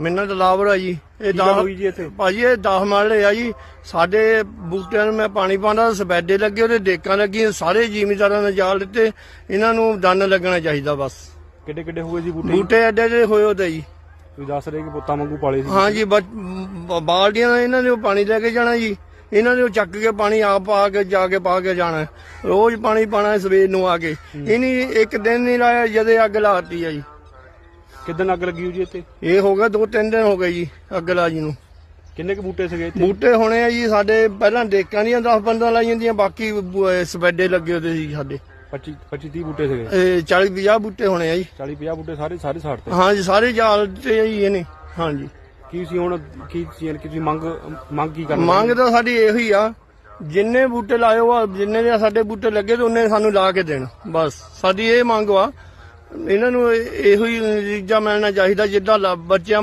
ਮਿੰਨਤ ਲਾਵਰ ਆ ਜੀ। ਇਹ ਗੱਲ ਹੋਈ ਜੀ ਇੱਥੇ? ਭਾਜੀ ਇਹ 10 ਮਰਲੇ ਆ ਜੀ। ਸਾਡੇ ਬੂਟਿਆਂ ਨੂੰ ਮੈਂ ਪਾਣੀ ਪਾਉਂਦਾ ਸਬੈਡੇ ਲੱਗੇ ਉਹਦੇ ਡੇਕਾਂ ਲੱਗੀਆਂ ਸਾਰੇ ਜ਼ਿਮੀਦਾਰਾਂ ਨੇ ਜਾਲ ਦਿੱਤੇ। ਇਹਨਾਂ ਨੂੰ ਦੰਨ ਲੱਗਣਾ ਚਾਹੀਦਾ ਬਸ। ਕਿੱਡੇ ਕਿੱਡੇ ਹੋਏ ਜੀ ਬੂਟੇ? ਬੂਟੇ ਐਡੇ ਐਡੇ ਹੋਏ ਉਹਦੇ ਜੀ। ਤੁਸੀਂ ਦੱਸ ਰਹੇ ਕਿ ਪੁੱਤਾਂ ਵਾਂਗੂ ਪਾਲੇ ਸੀ ਹਾਂ ਜੀ ਬੱਚ- ਬ- ਬਾਲਟੀਆਂ ਨਾਲ ਇਹਨਾਂ ਨੇ ਉਹ ਪਾਣੀ ਲੈ ਕੇ ਜਾਣਾ ਜੀ। ਇਹਨਾਂ ਨੇ ਉਹ ਚੱਕ ਕੇ ਪਾਣੀ ਆਪ ਪਾ ਕੇ ਜਾ ਕੇ ਪਾ ਕੇ ਜਾਣਾ। ਰੋਜ਼ ਪਾਣੀ ਪਾਣਾ ਸਵੇਰ ਨੂੰ ਆ ਕੇ। ਇਨੀ ਇੱਕ ਦਿਨ ਨਹੀਂ ਲਾਇਆ ਜਦੇ ਅੱਗ ਲਾਤੀ ਆ ਜੀ। ਕਿੱਦਣ ਅੱਗ ਲੱਗੀ ਹੋਈ ਜੀ ਇੱਥੇ? ਇਹ ਹੋ ਗਿਆ ਦੋ ਤਿੰਨ ਦਿਨ ਹੋ ਗਏ ਜੀ ਅੱਗ ਲਾ ਜੀ ਨੂੰ। ਕਿੰਨੇ ਕੁ ਬੂਟੇ ਸੀਗੇ ਇੱਥੇ? ਬੂਟੇ ਹੋਣੇ ਆ ਜੀ ਸਾਡੇ ਪਹਿਲਾਂ ਡੇਕਾਂ ਦੀਆਂ 10 15 ਲਾਈਆਂ ਜਾਂਦੀਆਂ ਬਾਕੀ ਬ- ਅਹ ਸਵੈਡੇ ਲੱਗੇ ਉਹਦੇ ਸੀ ਸਾਡੇ। 25 25 30 ਬੂਟੇ ਸੀਗੇ? ਇਹ 40 50 ਬੂਟੇ ਹੋਣੇ ਆ ਜੀ। 40 50 ਬੂਟੇ ਸਾਰੇ ਸਾਰੇ ਸਾੜ ਤੇ? ਹਾਂ ਜੀ ਸਾਰੇ ਜਾਲ ਤੇ ਜੀ ਇਹਨੇ। ਹਾਂ ਜੀ। ਕੀ ਸੀ ਹੁਣ ਕੀ ਸੀ ਕੀ ਤੁਸੀਂ ਮੰਗ ਮੰਗ ਕੀ ਕਰਨਾ? ਮੰਗ ਤਾਂ ਸਾਡੀ ਇਹੋ ਹੀ ਆ ਜਿੰਨੇ ਬੂਟੇ ਲਾਇਓ ਆ ਜਿੰਨੇ ਦੇ ਸਾਡੇ ਬੂਟੇ ਲੱਗੇ ਤੇ ਉਹਨੇ ਸਾਨੂੰ ਲਾ ਕੇ ਦੇਣ। ਬਸ ਸਾਡੀ ਇਹ ਮੰਗ ਆ ਇਹਨਾਂ ਨੂੰ ਇਹ- ਇਹੋ ਹੀ ਨਤੀਜਾ ਮਿਲਣਾ ਚਾਹੀਦਾ ਜਿੱਦਾਂ ਲ- ਬੱਚਿਆਂ